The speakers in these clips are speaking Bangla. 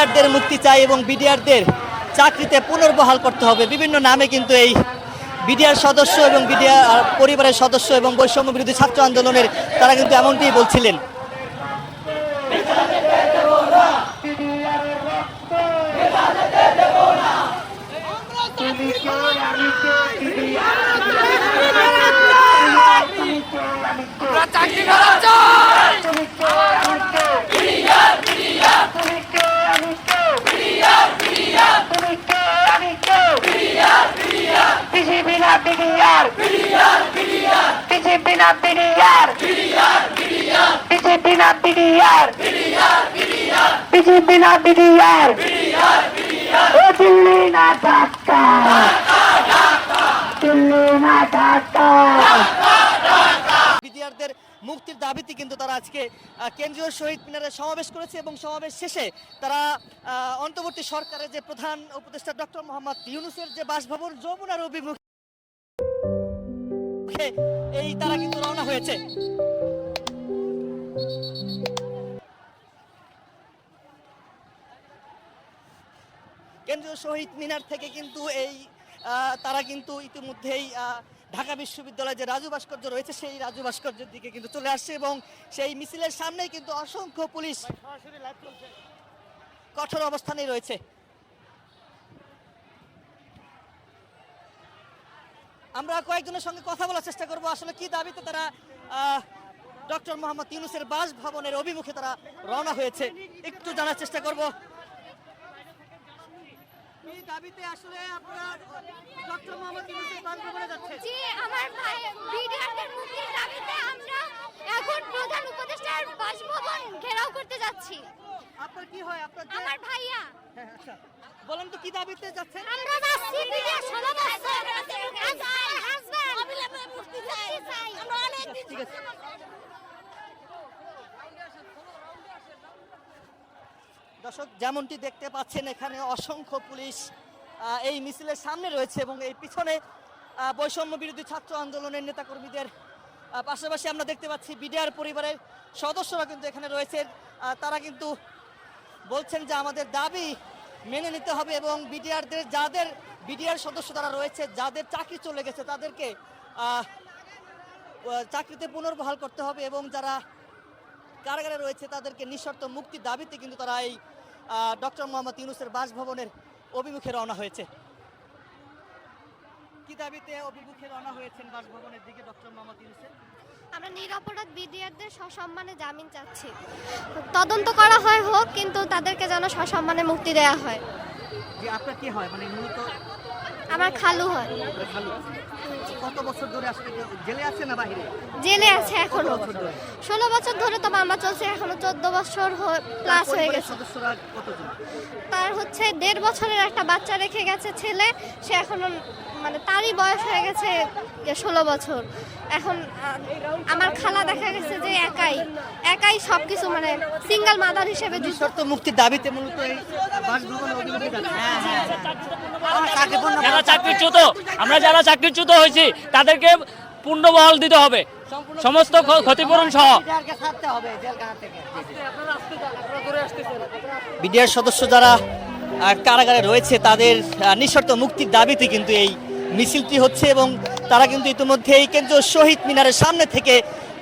বিডিআরদের মুক্তি চাই এবং বিডিআরদের চাকরিতে পুনর্বহাল করতে হবে। বিভিন্ন নামে কিন্তু এই বিডিআর সদস্য এবং বিডিআর পরিবারের সদস্য এবং বৈষম্য বিরোধী ছাত্র আন্দোলনের তারা কিন্তু এমনটিই বলছিলেন। বিনা বিডিআর বিজেপি না বিডিআর বিজেপি না বিডিআর ও দিল্লি না ঢাকা দিল্লি না ঢাকা বিডিআরদের মুক্তির দাবিতে কিন্তু তারা আজকে কেন্দ্রীয় শহীদ মিনারে সমাবেশ করেছে এবং সমাবেশ শেষে তারা অন্তর্বর্তী সরকারের যে প্রধান উপদেষ্টা ডক্টর মোহাম্মদ ইউনুসের যে বাসভবন যমুনার অভিমুখে, এই তারা কিন্তু রওনা হয়েছে। কেন্দ্রীয় শহীদ মিনার থেকে কিন্তু এই তারা কিন্তু ইতিমধ্যেই ঢাকা বিশ্ববিদ্যালয়ে যে রাজু ভাস্কর্য রয়েছে সেই রাজু ভাস্কর্যের দিকে কিন্তু চলে আসছে এবং সেই মিছিলের সামনেই কিন্তু অসংখ্য পুলিশ কঠোর অবস্থানে রয়েছে। আমরা কয়েকজনের সঙ্গে কথা বলার চেষ্টা করব। আসলে কি দাবিতে তারা ডক্টর মোহাম্মদ ইউনুসের বাসভবনের অভিমুখে তারা রওনা হয়েছে একটু জানার চেষ্টা করব। দাবিতে আসলে আপনারা ডক্টর মোহাম্মদ ইউনুসের করে যাচ্ছে জি আমার ভাই বিডিআরদের মুক্তির দাবিতে আমরা এখন প্রধান উপদেষ্টার বাসভবন ঘেরাও করতে যাচ্ছি। আপনার কি হয়? আপনার আমার ভাইয়া। হ্যাঁ, আচ্ছা। বলেন তো কি দাবিতে যাচ্ছেন? আমরা যাচ্ছি বিডিআর ষোলো বছর হাজব্যান্ড অবিলম্বে মুক্তি চাই আমরা অনেক দিন ঠিক আছে দর্শক, যেমনটি দেখতে পাচ্ছেন এখানে অসংখ্য পুলিশ এই মিছিলের সামনে রয়েছে এবং এই পিছনে বৈষম্য বিরোধী ছাত্র আন্দোলনের নেতাকর্মীদের পাশাপাশি আমরা দেখতে পাচ্ছি বিডিআর পরিবারের সদস্যরা কিন্তু এখানে রয়েছেন। তারা কিন্তু বলছেন যে আমাদের দাবি মেনে নিতে হবে এবং বিডিআরদের, যাদের বিডিআর সদস্য তারা রয়েছে, যাদের চাকরি চলে গেছে তাদেরকে চাকরিতে পুনর্বহাল করতে হবে এবং যারা কারাগারে রয়েছে তাদেরকে নিঃশর্ত মুক্তির দাবিতে কিন্তু তারা এই ডক্টর মোহাম্মদ ইউনুসের বাসভবনের অভিমুখে রওনা হয়েছে। কি দাবিতে অভিমুখে রওনা হয়েছেন বাসভবনের দিকে ডক্টর মোহাম্মদ ইউনুসের? আমরা নিরাপরাধ বিডিআরদের সসম্মানে জামিন চাচ্ছি। তদন্ত করা হয় হোক কিন্তু তাদেরকে যেন সসম্মানে মুক্তি দেওয়া হয়। যে আপনার কি হয়? মানে মূলত আমার খালু হয়। কত বছর ধরে আসলে জেলে আছে না বাহিরে? জেলে আছে এখনও। ষোলো বছর ধরে তো মামলা চলছে এখনও চোদ্দ বছর প্লাস হয়ে গেছে। তার হচ্ছে দেড় বছরের একটা বাচ্চা রেখে গেছে ছেলে সে এখনও মানে তারই বয়স হয়ে গেছে ষোলো বছর। এখন আমার খালা দেখা গেছে যে একাই একাই সব কিছু মানে সিঙ্গেল মাদার হিসেবে নিঃশর্ত মুক্তির দাবিতে মূলত বাসভবনের অভিমুখে যাচ্ছে যারা চাকরিচ্যুত আমরা যারা চাকরিচ্যুত হয়েছি তাদেরকে পূর্ণবহাল দিতে হবে। সমস্ত ক্ষতিপূরণ সহ। বিডিআর সদস্য যারা কারাগারে রয়েছে তাদের নিঃশর্ত মুক্তির দাবিতে কিন্তু এই মিছিলটি হচ্ছে এবং তারা কিন্তু ইতিমধ্যে এই কেন্দ্রীয় শহীদ মিনারের সামনে থেকে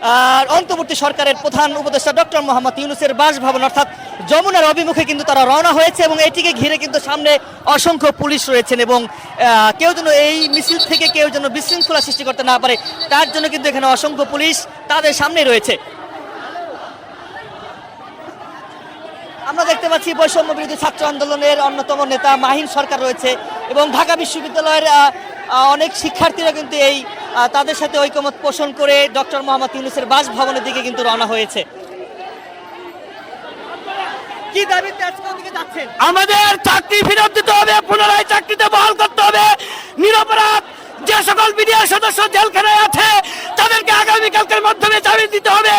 আহ, অন্তর্বর্তী সরকারের প্রধান উপদেষ্টা ডক্টর মোহাম্মদ ইউনুসের বাসভবন অর্থাৎ যমুনার অভিমুখে কিন্তু তারা রওনা হয়েছে এবং এটিকে ঘিরে কিন্তু সামনে অসংখ্য পুলিশ রয়েছেন এবং কেউ যেন এই মিছিল থেকে কেউ যেন বিশৃঙ্খলা সৃষ্টি করতে না পারে তার জন্য কিন্তু এখানে অসংখ্য পুলিশ তাদের সামনে রয়েছে। আমরা দেখতে পাচ্ছি বৈষম্য বিরোধী ছাত্র আন্দোলনের অন্যতম নেতা মাহিন সরকার রয়েছে এবং ঢাকা বিশ্ববিদ্যালয়ের অনেক শিক্ষার্থীরা কিন্তু এই তাদের সাথে ঐকমত পোষণ করে ডক্টর মোহাম্মদ ইউনুসের বাসভবনের দিকে কিন্তু রওনা হয়েছে। কি দাবিতে আমাদের চাকরি ফেরত দিতে হবে, পুনরায় চাকরিতে বহাল করতে হবে। নিরপরাধ যে সকল মিডিয়ার সদস্য জেলখানায় আছে, তাদেরকে আগামীকালকের মাধ্যমে জামিন দিতে হবে।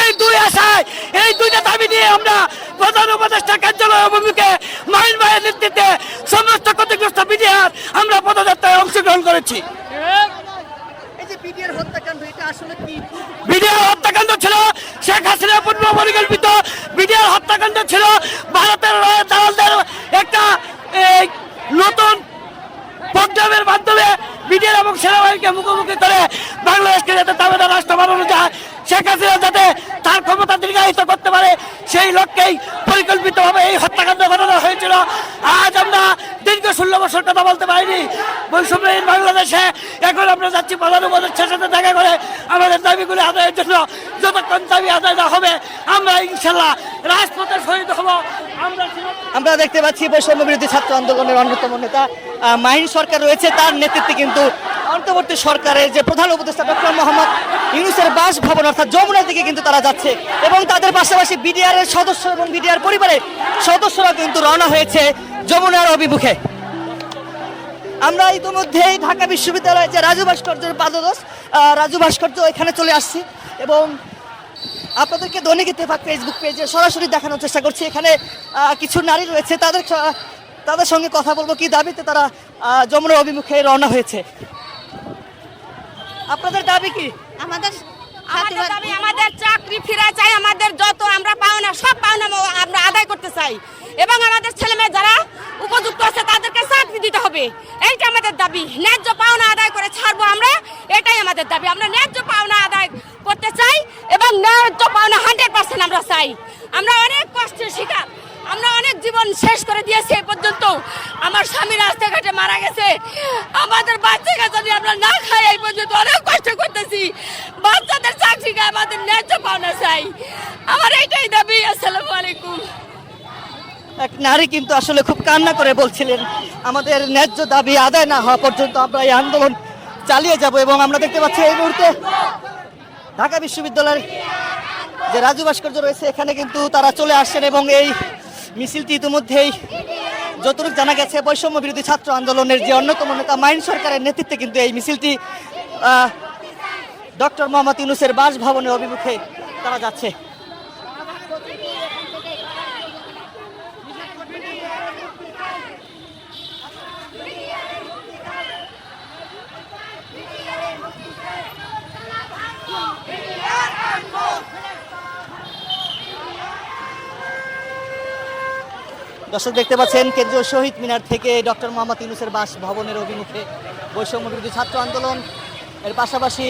এই দুই আশায়, এই দুইটা দাবি নিয়ে আমরা প্রধান উপদেষ্টা কার্যালয় অভিমুখে মাইন ভাইয়ের নেতৃত্বে সমস্ত ক্ষতিগ্রস্ত বিডিআর আমরা পদযাত্রায় অংশগ্রহণ করেছি। বিডিআর ছিল শেখ হাসিনা পরিকল্পিত। বিডিআর হত্যাকাণ্ড ছিল ভারতের একটা নতুন মাধ্যমে এবং সেনাবাহিনীকে মুখোমুখি করে বাংলাদেশকে যাতে তাদের রাষ্ট্র বানানো যায়। শেখ হাসিনা যাতে তার ক্ষমতা দীর্ঘায়িত করতে পারে, সেই লক্ষ্যেই পরিকল্পিতভাবে এই হত্যাকাণ্ড ঘটনা হয়েছিল। আজ আমরা দীর্ঘ ষোলো বছর কথা বলতে পারিনি। বৈষম্যহীন বাংলাদেশে এখন আমরা যাচ্ছি প্রধান সাথে দেখা করে আমাদের দাবিগুলি আদায়ের জন্য যতক্ষণ দাবি আদায় না হবে, আমরা ইনশাল্লাহ রাজপথে শহীদ হব। আমরা আমরা দেখতে পাচ্ছি বৈষম্য বিরোধী ছাত্র আন্দোলনের অন্যতম নেতা মাহিন সরকার রয়েছে। তার নেতৃত্বে কিন্তু অন্তর্বর্তী সরকারের যে প্রধান উপদেষ্টা ডক্টর মোহাম্মদ ইউনুসের বাসভবন অর্থাৎ যমুনার দিকে কিন্তু তারা যাচ্ছে। এবং তাদের পাশাপাশি বিডিআর এর সদস্য এবং বিডিআর পরিবারের সদস্যরা কিন্তু রওনা হয়েছে যমুনার অভিমুখে। আমরা ইতিমধ্যেই ঢাকা বিশ্ববিদ্যালয়ের যে রাজু ভাস্কর্যের পাদদোষ রাজু ভাস্কর্য এখানে চলে আসছি এবং আপনাদেরকে দৈনিক ইত্তেফাক ফেসবুক পেজে সরাসরি দেখানোর চেষ্টা করছি। এখানে কিছু নারী রয়েছে তাদের তাদের সঙ্গে কথা বলব কি দাবিতে তারা আহ, যমুনার অভিমুখে রওনা হয়েছে। আপনাদের দাবি কি? আমাদের দাবি আমাদের চাকরি ফিরে চাই আমাদের যত আমরা পাওনা সব পাওনা আমরা আদায় করতে চাই। এবং আমাদের ছেলে মেয়ে যারা উপযুক্ত আছে তাদেরকে চাকরি দিতে হবে। এইটা আমাদের দাবি। ন্যায্য পাওনা আদায় করে ছাড়বো আমরা এটাই আমাদের দাবি। আমরা ন্যায্য পাওনা আদায় করতে চাই এবং ন্যায্য পাওনা হান্ড্রেড পার্সেন্ট আমরা চাই। আমরা অনেক কষ্টের শিকার। আমরা অনেক জীবন শেষ করে দিয়েছি এ পর্যন্ত। আমার স্বামী রাস্তাঘাটে মারা গেছে। আমাদের বাচ্চা নিয়ে আমরা না খাই এই পর্যন্ত অনেক কষ্ট বাচ্চাদের চাকরি আমাদের ন্যায্য পাওনা চাই। আমার এইটাই দাবি, আসসালামু আলাইকুম। এক নারী কিন্তু আসলে খুব কান্না করে বলছিলেন, আমাদের ন্যায্য দাবি আদায় না হওয়া পর্যন্ত আমরা এই আন্দোলন চালিয়ে যাব এবং আমরা দেখতে পাচ্ছি এই মুহূর্তে ঢাকা বিশ্ববিদ্যালয়ের যে রাজু ভাস্কর্য রয়েছে, এখানে কিন্তু তারা চলে আসছেন এবং এই মিছিলটি ইতিমধ্যেই যতটুকু জানা গেছে বৈষম্য বিরোধী ছাত্র আন্দোলনের যে অন্যতম নেতা মাইন সরকারের নেতৃত্বে কিন্তু এই মিছিলটি ডক্টর মোহাম্মদ ইউনুসের বাসভবনের অভিমুখে তারা যাচ্ছে। দর্শক, দেখতে পাচ্ছেন কেন্দ্রীয় শহীদ মিনার থেকে ডক্টর মোহাম্মদ ইউনুসের বাস ভবনের অভিমুখে বৈষম্য বিরোধী ছাত্র আন্দোলন। এর পাশাপাশি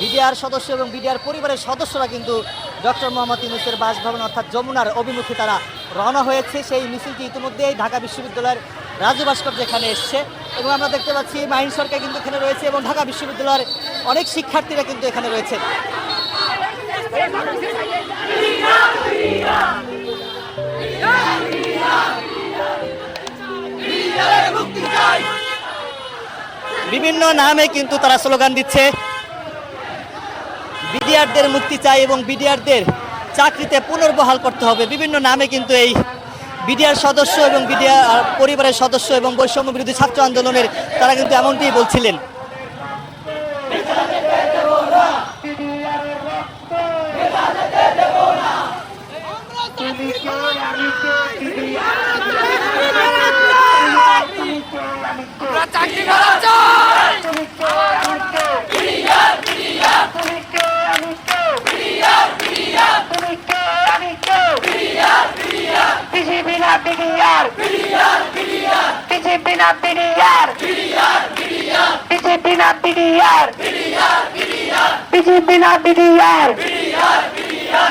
বিডিআর সদস্য এবং বিডিআর পরিবারের সদস্যরা কিন্তু ডক্টর মোহাম্মদ ইউনুসের বাসভবন অর্থাৎ যমুনার অভিমুখে তারা রওনা হয়েছে। সেই মিছিলটি ইতিমধ্যেই ঢাকা বিশ্ববিদ্যালয়ের রাজু ভাস্কর্য এখানে এসছে এবং আমরা দেখতে পাচ্ছি মাহিন সরকার কিন্তু এখানে রয়েছে এবং ঢাকা বিশ্ববিদ্যালয়ের অনেক শিক্ষার্থীরা কিন্তু এখানে রয়েছে। বিভিন্ন নামে কিন্তু তারা স্লোগান দিচ্ছে। বিডিআরদের মুক্তি চাই এবং বিডিআরদের চাকরিতে পুনর্বহাল করতে হবে। বিভিন্ন নামে কিন্তু এই বিডিআর সদস্য এবং বিডিআর পরিবারের সদস্য এবং বৈষম্য বিরোধী ছাত্র আন্দোলনের তারা কিন্তু এমনটিই বলছিলেন। বিনা না বিডিআর বিজেপি না বিডিআর বিজেপি না বিডিআর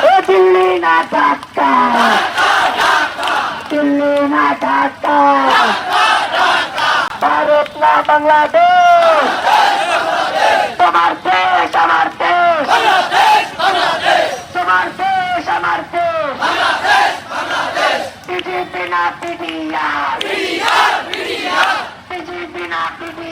ও দিল্লি না ঢাকা। দিল্লি না ঢাকা। ভারত না বাংলাদেশ। তোমার দেশ, আমার দেশ। তোমার দেশ, আমার দেশ। বিজেপি না বিডিআর বিজেপি না বিডিআর